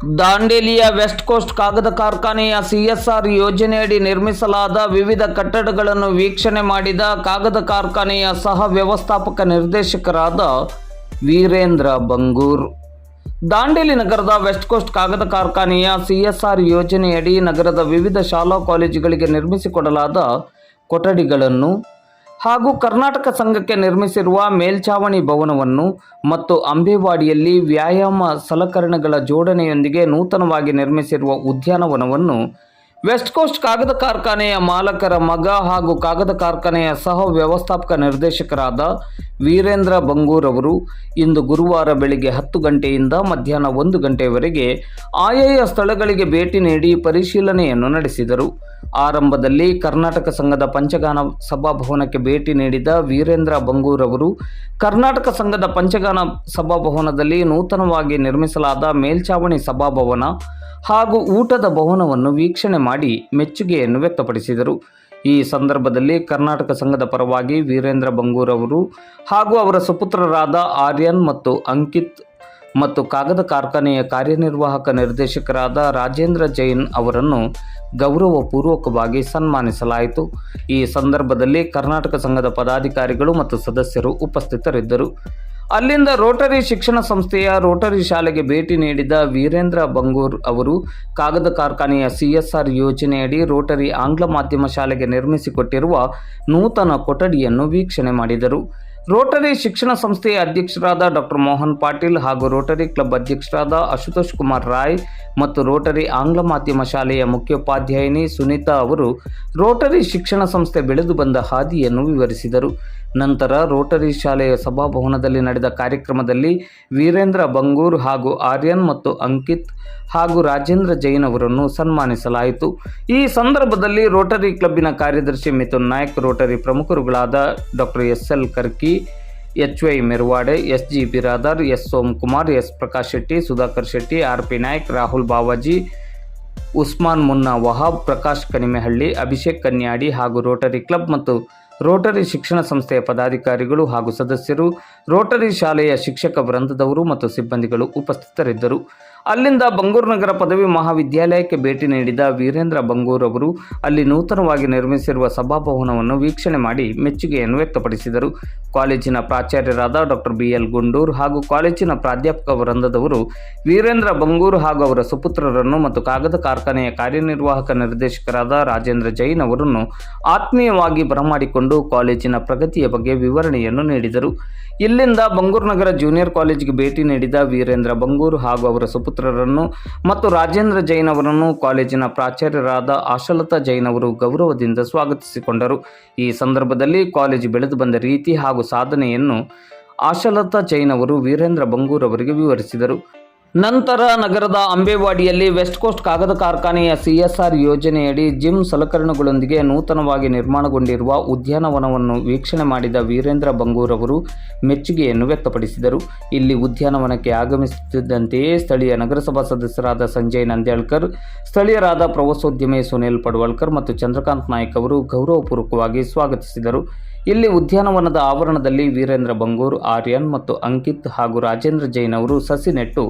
ದಾಂಡೇಲಿಯ West coast ಕಾಗದ ಕಾರ್ಖಾನೆಯ CSR ಯೋಜನೆಯಡಿ ನಿರ್ಮಿಸಲಾದ ವಿವಿಧ ಕಟ್ಟಡಗಳನ್ನು ವೀಕ್ಷಣೆ ಮಾಡಿದ ಕಾಗದ ಕಾರ್ಖಾನೆಯ ಸಹ ವ್ಯವಸ್ಥಾಪಕ ನಿರ್ದೇಶಕರಾದ ವೀರೇಂದ್ರ ಬಂಗೂರ್. ದಾಂಡೇಲಿ ನಗರದ ವೆಸ್ಟ್ ಕೋಸ್ಟ್ ಕಾಗದ ಕಾರ್ಖಾನೆಯ ಸಿಎಸ್ಆರ್ ಯೋಜನೆಯಡಿ ನಗರದ ವಿವಿಧ ಶಾಲಾ ಕಾಲೇಜುಗಳಿಗೆ ನಿರ್ಮಿಸಿಕೊಡಲಾದ ಕೊಠಡಿಗಳನ್ನು ಹಾಗೂ ಕರ್ನಾಟಕ ಸಂಘಕ್ಕೆ ನಿರ್ಮಿಸಿರುವ ಮೇಲ್ಛಾವಣಿ ಭವನವನ್ನು ಮತ್ತು ಅಂಬೇವಾಡಿಯಲ್ಲಿ ವ್ಯಾಯಾಮ ಸಲಕರಣೆಗಳ ಜೋಡಣೆಯೊಂದಿಗೆ ನೂತನವಾಗಿ ನಿರ್ಮಿಸಿರುವ ಉದ್ಯಾನವನವನ್ನು ವೆಸ್ಟ್ ಕೋಸ್ಟ್ ಕಾಗದ ಕಾರ್ಖಾನೆಯ ಮಾಲಕರ ಮಗ ಹಾಗೂ ಕಾಗದ ಕಾರ್ಖಾನೆಯ ಸಹ ವ್ಯವಸ್ಥಾಪಕ ನಿರ್ದೇಶಕರಾದ ವೀರೇಂದ್ರ ಬಂಗೂರ್ ಅವರು ಇಂದು ಗುರುವಾರ ಬೆಳಿಗ್ಗೆ ಹತ್ತು ಗಂಟೆಯಿಂದ ಮಧ್ಯಾಹ್ನ ಒಂದು ಗಂಟೆಯವರೆಗೆ ಆಯಾಯ ಸ್ಥಳಗಳಿಗೆ ಭೇಟಿ ನೀಡಿ ಪರಿಶೀಲನೆಯನ್ನು ನಡೆಸಿದರು. ಆರಂಭದಲ್ಲಿ ಕರ್ನಾಟಕ ಸಂಘದ ಪಂಚಗಾನ ಸಭಾಭವನಕ್ಕೆ ಭೇಟಿ ನೀಡಿದ ವೀರೇಂದ್ರ ಬಂಗೂರ್ ಅವರು ಕರ್ನಾಟಕ ಸಂಘದ ಪಂಚಗಾನ ಸಭಾಭವನದಲ್ಲಿ ನೂತನವಾಗಿ ನಿರ್ಮಿಸಲಾದ ಮೇಲ್ಛಾವಣಿ ಸಭಾಭವನ ಹಾಗೂ ಊಟದ ಭವನವನ್ನು ವೀಕ್ಷಣೆ ಮಾಡಿ ಮೆಚ್ಚುಗೆಯನ್ನು ವ್ಯಕ್ತಪಡಿಸಿದರು. ಈ ಸಂದರ್ಭದಲ್ಲಿ ಕರ್ನಾಟಕ ಸಂಘದ ಪರವಾಗಿ ವೀರೇಂದ್ರ ಬಂಗೂರ್ ಅವರು ಹಾಗೂ ಅವರ ಸುಪುತ್ರರಾದ ಆರ್ಯನ್ ಮತ್ತು ಅಂಕಿತ್ ಮತ್ತು ಕಾಗದ ಕಾರ್ಖಾನೆಯ ಕಾರ್ಯನಿರ್ವಾಹಕ ನಿರ್ದೇಶಕರಾದ ರಾಜೇಂದ್ರ ಜೈನ್ ಅವರನ್ನು ಗೌರವಪೂರ್ವಕವಾಗಿ ಸನ್ಮಾನಿಸಲಾಯಿತು. ಈ ಸಂದರ್ಭದಲ್ಲಿ ಕರ್ನಾಟಕ ಸಂಘದ ಪದಾಧಿಕಾರಿಗಳು ಮತ್ತು ಸದಸ್ಯರು ಉಪಸ್ಥಿತರಿದ್ದರು. ಅಲ್ಲಿಂದ ರೋಟರಿ ಶಿಕ್ಷಣ ಸಂಸ್ಥೆಯ ರೋಟರಿ ಶಾಲೆಗೆ ಭೇಟಿ ನೀಡಿದ ವೀರೇಂದ್ರ ಬಂಗೂರ್ ಅವರು, ಕಾಗದ ಕಾರ್ಖಾನೆಯ ಸಿಎಸ್ಆರ್ ಯೋಜನೆಯಡಿ ರೋಟರಿ ಆಂಗ್ಲ ಮಾಧ್ಯಮ ಶಾಲೆಗೆ ನಿರ್ಮಿಸಿಕೊಟ್ಟಿರುವ ನೂತನ ಕೊಠಡಿಯನ್ನು ವೀಕ್ಷಣೆ ಮಾಡಿದರು. ರೋಟರಿ ಶಿಕ್ಷಣ ಸಂಸ್ಥೆಯ ಅಧ್ಯಕ್ಷರಾದ ಡಾಕ್ಟರ್ ಮೋಹನ್ ಪಾಟೀಲ್ ಹಾಗೂ ರೋಟರಿ ಕ್ಲಬ್ ಅಧ್ಯಕ್ಷರಾದ ಅಶುತೋಷ್ ಕುಮಾರ್ ರಾಯ್ ಮತ್ತು ರೋಟರಿ ಆಂಗ್ಲ ಮಾಧ್ಯಮ ಶಾಲೆಯ ಮುಖ್ಯೋಪಾಧ್ಯಾಯಿನಿ ಸುನೀತಾ ಅವರು ರೋಟರಿ ಶಿಕ್ಷಣ ಸಂಸ್ಥೆ ಬೆಳೆದು ಬಂದ ಹಾದಿಯನ್ನು ವಿವರಿಸಿದರು. ನಂತರ ರೋಟರಿ ಶಾಲೆಯ ಸಭಾಭವನದಲ್ಲಿ ನಡೆದ ಕಾರ್ಯಕ್ರಮದಲ್ಲಿ ವೀರೇಂದ್ರ ಬಂಗೂರ್ ಹಾಗೂ ಆರ್ಯನ್ ಮತ್ತು ಅಂಕಿತ್ ಹಾಗೂ ರಾಜೇಂದ್ರ ಜೈನ್ ಅವರನ್ನು ಸನ್ಮಾನಿಸಲಾಯಿತು. ಈ ಸಂದರ್ಭದಲ್ಲಿ ರೋಟರಿ ಕ್ಲಬ್ಬಿನ ಕಾರ್ಯದರ್ಶಿ Mithun Nayak, Rotary ಪ್ರಮುಖರುಗಳಾದ doctor S L Karki, H Y Merwade, S G Biradar, S Somakumar, S Prakash Shetty, Sudhakar Shetty, R P Nayak, Rahul Bawaji, Usman Munna Wahab, Prakash ಕನಿಮೆಹಳ್ಳಿ Abhishek Kanyadi ಹಾಗೂ ರೋಟರಿ ಕ್ಲಬ್ ಮತ್ತು ರೋಟರಿ ಶಿಕ್ಷಣ ಸಂಸ್ಥೆಯ ಪದಾಧಿಕಾರಿಗಳು ಹಾಗೂ ಸದಸ್ಯರು Rotary ಶಾಲೆಯ ಶಿಕ್ಷಕ ವೃಂದದವರು ಮತ್ತು ಸಿಬ್ಬಂದಿಗಳು ಉಪಸ್ಥಿತರಿದ್ದರು. ಅಲ್ಲಿಂದ ಬಂಗೂರು ನಗರ ಪದವಿ ಮಹಾವಿದ್ಯಾಲಯಕ್ಕೆ ಭೇಟಿ ನೀಡಿದ ವೀರೇಂದ್ರ ಬಂಗೂರ್ ಅವರು ಅಲ್ಲಿ ನೂತನವಾಗಿ ನಿರ್ಮಿಸಿರುವ ಸಭಾಭವನವನ್ನು ವೀಕ್ಷಣೆ ಮಾಡಿ ಮೆಚ್ಚುಗೆಯನ್ನು ವ್ಯಕ್ತಪಡಿಸಿದರು. ಕಾಲೇಜಿನ ಪ್ರಾಚಾರ್ಯರಾದ ಡಾಕ್ಟರ್ ಬಿ ಎಲ್ ಗುಂಡೂರ್ ಹಾಗೂ ಕಾಲೇಜಿನ ಪ್ರಾಧ್ಯಾಪಕ ವೃಂದದವರು ವೀರೇಂದ್ರ ಬಂಗೂರ್ ಹಾಗೂ ಅವರ ಸುಪುತ್ರರನ್ನು ಮತ್ತು ಕಾಗದ ಕಾರ್ಖಾನೆಯ ಕಾರ್ಯನಿರ್ವಾಹಕ ನಿರ್ದೇಶಕರಾದ ರಾಜೇಂದ್ರ ಜೈನ್ ಅವರನ್ನು ಆತ್ಮೀಯವಾಗಿ ಬರಮಾಡಿಕೊಂಡು ಕಾಲೇಜಿನ ಪ್ರಗತಿಯ ಬಗ್ಗೆ ವಿವರಣೆಯನ್ನು ನೀಡಿದರು. ಇಲ್ಲಿಂದ ಬಂಗೂರು ನಗರ ಜೂನಿಯರ್ ಕಾಲೇಜಿಗೆ ಭೇಟಿ ನೀಡಿದ ವೀರೇಂದ್ರ ಬಂಗೂರ್ ಹಾಗೂ ಅವರ ಸುಪುತ್ರರನ್ನು ಮತ್ತು ರಾಜೇಂದ್ರ ಜೈನ್ ಅವರನ್ನು ಕಾಲೇಜಿನ ಪ್ರಾಚಾರ್ಯರಾದ ಆಶಲತಾ ಜೈನ್ ಅವರು ಗೌರವದಿಂದ ಸ್ವಾಗತಿಸಿಕೊಂಡರು. ಈ ಸಂದರ್ಭದಲ್ಲಿ ಕಾಲೇಜು ಬೆಳೆದು ಬಂದ ರೀತಿ ಹಾಗೂ ಸಾಧನೆಯನ್ನು ಆಶಲತಾ ಜೈನ್ ಅವರು ವೀರೇಂದ್ರ ಬಂಗೂರ್ ಅವರಿಗೆ ವಿವರಿಸಿದರು. ನಂತರ ನಗರದ ಅಂಬೇವಾಡಿಯಲ್ಲಿ ವೆಸ್ಟ್ ಕೋಸ್ಟ್ ಕಾಗದ ಕಾರ್ಖಾನೆಯ ಸಿಎಸ್ಆರ್ ಯೋಜನೆಯಡಿ ಜಿಮ್ ಸಲಕರಣೆಗಳೊಂದಿಗೆ ನೂತನವಾಗಿ ನಿರ್ಮಾಣಗೊಂಡಿರುವ ಉದ್ಯಾನವನವನ್ನು ವೀಕ್ಷಣೆ ಮಾಡಿದ ವೀರೇಂದ್ರ ಬಂಗೂರ್ ಅವರು ಮೆಚ್ಚುಗೆಯನ್ನು ವ್ಯಕ್ತಪಡಿಸಿದರು. ಇಲ್ಲಿ ಉದ್ಯಾನವನಕ್ಕೆ ಆಗಮಿಸುತ್ತಿದ್ದಂತೆಯೇ ಸ್ಥಳೀಯ ನಗರಸಭಾ ಸದಸ್ಯರಾದ ಸಂಜಯ್ ನಂದ್ಯಾಳ್ಕರ್, ಸ್ಥಳೀಯರಾದ ಪ್ರವಾಸೋದ್ಯಮಿ ಸುನಿಲ್ ಪಡ್ವಾಳ್ಕರ್ ಮತ್ತು ಚಂದ್ರಕಾಂತ್ ನಾಯಕ್ ಅವರು ಗೌರವಪೂರ್ವಕವಾಗಿ ಸ್ವಾಗತಿಸಿದರು. ಇಲ್ಲಿ ಉದ್ಯಾನವನದ ಆವರಣದಲ್ಲಿ ವೀರೇಂದ್ರ ಬಂಗೂರ್ ಆರ್ಯನ್ ಮತ್ತು ಅಂಕಿತ್ ಹಾಗೂ ರಾಜೇಂದ್ರ ಜೈನ್ ಅವರು ಸಸಿ ನೆಟ್ಟು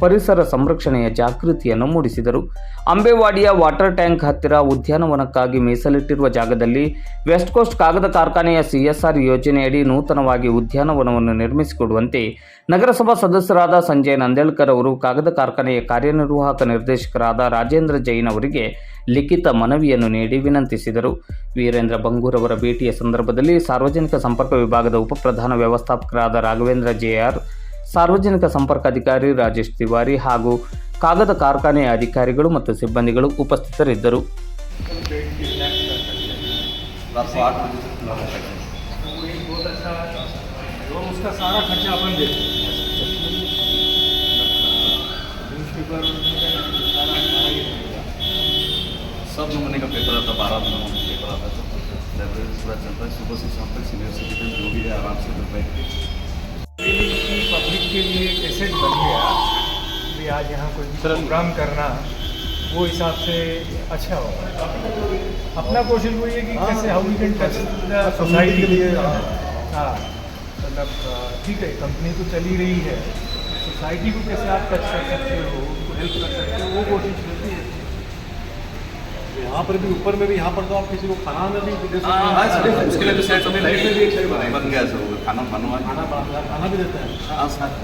ಪರಿಸರ ಸಂರಕ್ಷಣೆಯ ಜಾಗೃತಿಯನ್ನು ಮೂಡಿಸಿದರು. ಅಂಬೇವಾಡಿಯ ವಾಟರ್ ಟ್ಯಾಂಕ್ ಹತ್ತಿರ ಉದ್ಯಾನವನಕ್ಕಾಗಿ ಮೀಸಲಿಟ್ಟಿರುವ ಜಾಗದಲ್ಲಿ ವೆಸ್ಟ್ ಕೋಸ್ಟ್ ಕಾಗದ ಕಾರ್ಖಾನೆಯ ಸಿಎಸ್ಆರ್ ಯೋಜನೆಯಡಿ ನೂತನವಾಗಿ ಉದ್ಯಾನವನವನ್ನು ನಿರ್ಮಿಸಿಕೊಡುವಂತೆ ನಗರಸಭಾ ಸದಸ್ಯರಾದ ಸಂಜಯ್ ನಂದೇಳ್ಕರ್ ಅವರು ಕಾಗದ ಕಾರ್ಖಾನೆಯ ಕಾರ್ಯನಿರ್ವಾಹಕ ನಿರ್ದೇಶಕರಾದ ರಾಜೇಂದ್ರ ಜೈನ್ ಅವರಿಗೆ ಲಿಖಿತ ಮನವಿಯನ್ನು ನೀಡಿ ವಿನಂತಿಸಿದರು. ವೀರೇಂದ್ರ ಬಂಗೂರವರ ಭೇಟಿಯ ಸಂದರ್ಭದಲ್ಲಿ ಸಾರ್ವಜನಿಕ ಸಂಪರ್ಕ ವಿಭಾಗದ ಉಪಪ್ರಧಾನ ವ್ಯವಸ್ಥಾಪಕರಾದ ರಾಘವೇಂದ್ರ ಜೆಆರ್ ಸಾರ್ವಜನಿಕ ಸಂಪರ್ಕಾಧಿಕಾರಿ ರಾಜೇಶ್ ತಿವಾರಿ ಹಾಗೂ ಕಾಗದ ಕಾರ್ಖಾನೆಯ ಅಧಿಕಾರಿಗಳು ಮತ್ತು ಸಿಬ್ಬಂದಿಗಳು ಉಪಸ್ಥಿತರಿದ್ದರು रात को आठ बजे तक खुला रहता है वो एक बहुत अच्छा एवं उसका सारा खर्चा अपन देते न्यूज़पेपर सारा हमारा ही रहेगा सब नमूने का पेपर आता है बारह नमूने का पेपर आता है लाइब्रेरी पूरा चलता है सुबह से शाम तक सीनियर सिटीजन जो भी है आराम से घर बैठ के पब्लिक के लिए एक एसेट बन गया। भी आज यहाँ कोई प्रोग्राम करना वो हिसाब से अच्छा होगा। अपना क्वेश्चन वो ये कि कैसे how we can touch the society के लिए हाँ। मतलब ठीक है कंपनी तो चली रही है। सोसाइटी को कैसे आप टच कर सकते हो उनको हेल्प कर सकते हैं वो कोशिश है यहाँ पर भी ऊपर में भी यहाँ पर तो आप किसी को खाना में भी दे सकते हाँ उसके लिए तो शायद अभी लाइट में भी एक बन बन गया सर खाना बनवा खाना खाना भी देते हैं। हाँ सर।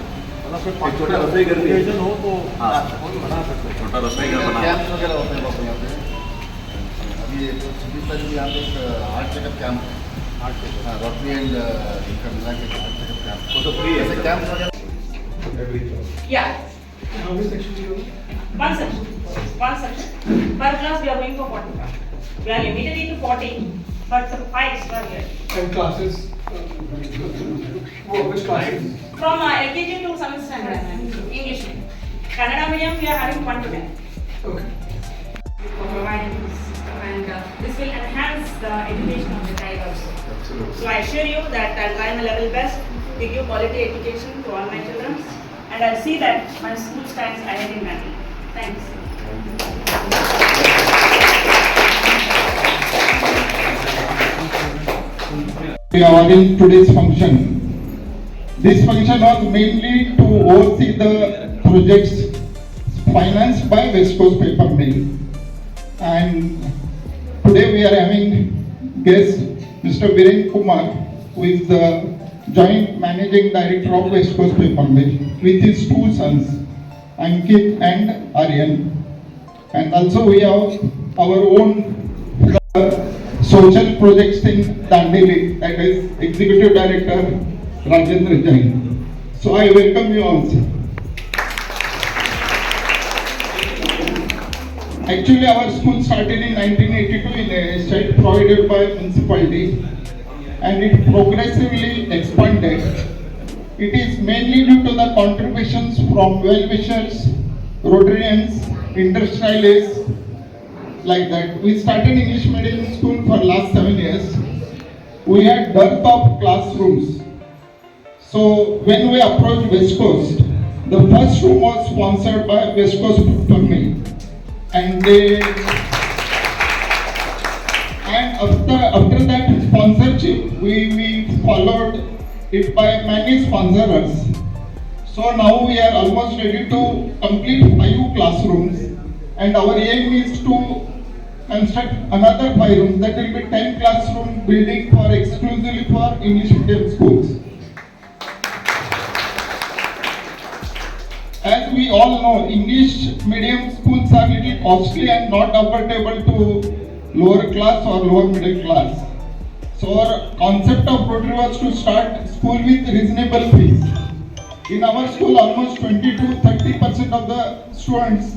मतलब छोटा रसोई घर भी हो। तो हाँ। बना सकते हैं। छोटा रसोई घर बना। कैंप्स वगैरह होते हैं बाबू यहाँ पे। अभी छब्बीस तारीख को यहाँ पे एक heart checkup camp heart checkup हाँ रोटरी एंड इनका मिला के हार्ट चेकअप कैंप वो तो फ्री है। How many sections you have? One section. One section. Per class we are going for 45. We are limited into 40, but five extra here. And classes? Uh, which classes? From uh, LKG to 7th standard, English. Canada, medium we are having 1 to 10. Okay. And uh, this will enhance the education of the child also. Absolutely. So I assure you that I'll try my level best to give quality education to all my children and I'll see that my school stands ahead in ranking. Thanks. We are having today's function. This function was mainly to oversee the projects financed by West Coast Paper Mill. And today we are having guest Mr. Viren Kumar, who is the joint managing director of West Coast Paper Mill, with his two sons, Ankit and Aryan. And also we have our own social projects in Dandeli, that is Executive Director Rajendra Jain. So I welcome you all. Actually, our school started in 1982 in a site provided by municipality and it progressively expanded. It is mainly due to the contributions from well-wishers, Rotarians, industrialists, like that. We started English medium school for last seven years. We had dearth of classrooms. So when we approached West Coast, the first room was sponsored by West Coast Permit. And they and after after that sponsorship, we, we followed it by many sponsors. So now we are almost ready to complete five classrooms and our aim is to construct another five rooms that will be ten classroom building for exclusively for English medium schools. As we all know, English medium schools are little costly and not affordable to lower class or lower middle class. So our concept of Rotary was to start school with reasonable fees. In our school, almost 20 to 30 percent of the students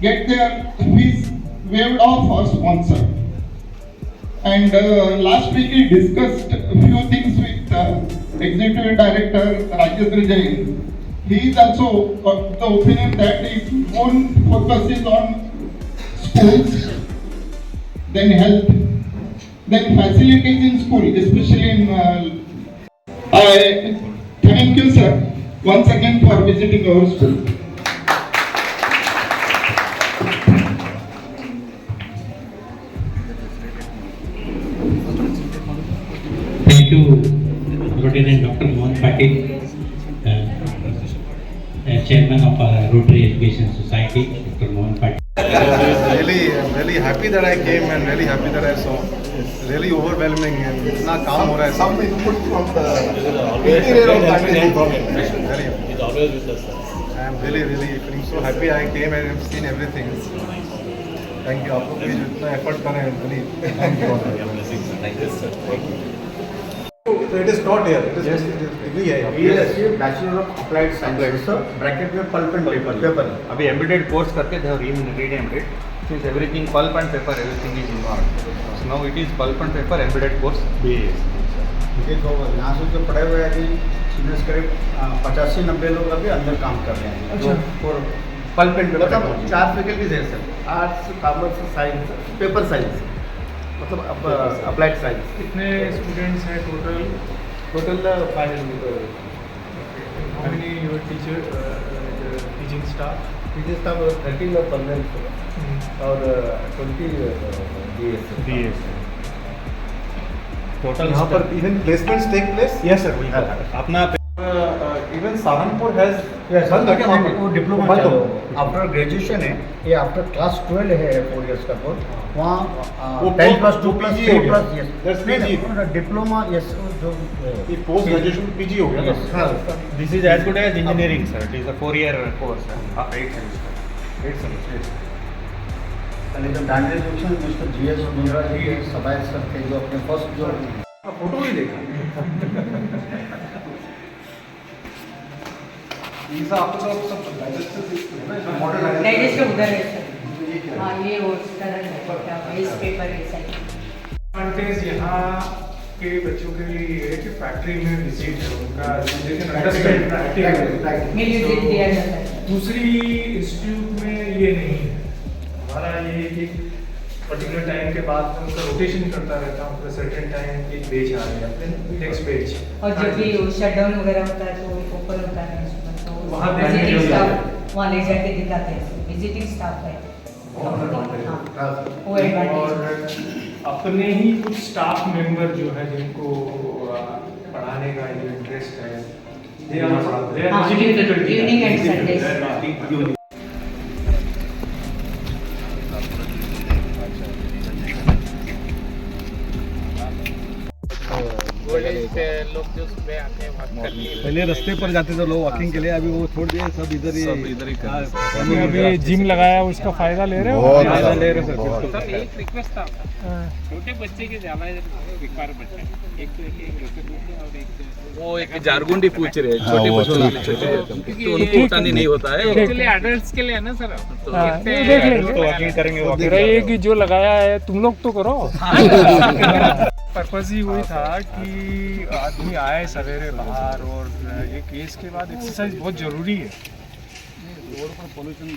get their fees waived off or sponsored. And uh, last week we discussed a few things with uh, Executive Director Rajendra Jain. He is also of the opinion that if one focuses on schools, then health, then facilities in school, especially in. Uh, I thank you, sir, once again for visiting our school. Thank you, Rotarian Dr. Mohan Patil, uh, uh, Chairman of uh, Rotary Education Society, Dr. Mohan Patil. really really happy that I came and really happy that I saw. Really overwhelming and इतना काम हो रहा है some input from the interior of Dandeli. Very I am really really feeling so happy I came and have seen everything. Thank you. आप लोग please इतना effort करें really thank you. So it is taught here. It is yes. degree है पे. BSc Bachelor of Applied Science sir bracket में pulp and paper paper अभी embedded course करके they have renamed it since everything pulp and paper everything is involve so now it is pulp and paper embedded course B ये तो यहाँ से जो पढ़े हुए हैं अभी सीनियर्स करीब पचासी नब्बे लोग अभी अंदर काम कर रहे हैं। पल्प एंड मतलब चार फैकल्टीज हैं sir arts commerce science paper science मतलब अप्लाइड साइंस कितने स्टूडेंट्स हैं total total five how many your teacher teaching staff teachers था मतलब थर्टीन और पंद्रह और twenty D S D S total यहाँ पर even placements take place yes sir अपना इवन सहारनपुर हैज़ बंद हो गया वो डिप्लोमा आफ्टर ग्रेजुएशन है ये आफ्टर क्लास ट्वेल्व है फोर ईयर्स का कोर्स वहाँ ten plus two plus three plus diploma yes जो पोस्ट ग्रेजुएशन पी जी हो गया this is as good as engineering sir it is a four year course eight semester eight जो અને જો ડાંડેલ જો છે वीज़ा आपको तो सब डाइजेस्टिव मॉडल डाइजेस्ट उधर है सर हाँ? ये है वेस्ट पेपर है सर एडवांटेज यहाँ के बच्चों के लिए ये है कि फैक्ट्री में विज़िट है उनका अंडरस्टैंड मिल विज़िट दिया जाता है। दूसरी इंस्टीट्यूट में ये नहीं है। हमारा ये है कि पर्टिकुलर टाइम के बाद उनका रोटेशन करता रहता हूँ फिर सर्टेन टाइम एक पेज आ गया फिर नेक्स्ट पेज और जब भी शट डाउन वगैरह होता है तो ओपन होता है वहाँ पे विजिटिंग स्टाफ वहाँ ले जाके दिखाते हैं विजिटिंग स्टाफ है। हाँ। हाँ। और अपने ही कुछ स्टाफ मेंबर जो है जिनको पढ़ाने का इंटरेस्ट है they are they are visiting faculty evening and Sundays लोग जो सुबह आते हैं पहले रास्ते पर जाते थे लोग वॉकिंग के लिए अभी वो छोड़ दिए सब इधर ही सब इधर ही अभी अभी जिम लगाया उसका फ़ायदा ले रहे हो? फ़ायदा ले रहे सर बिल्कुल एक रिक्वेस्ट था। छोटे बच्चे के ज़्यादा रिक्वायरमेंट है। एक तो एक और एक वो एक जारगुंडी पूछ रहे हैं छोटे बच्चों के छोटे तो उनको बताने नहीं होता है। एक्चुअली अडल्ट्स के लिए है ना सर? तो हाँ, हैं देख लेंगे। तो वॉकिंग करेंगे वॉकिंग ये कि जो लगाया है तुम लोग तो करो। पर्पज ही वही था कि आदमी आए सवेरे बाहर। बाहर और ये केस के बाद एक्सरसाइज बहुत ज़रूरी है। रोड पर पॉल्यूशन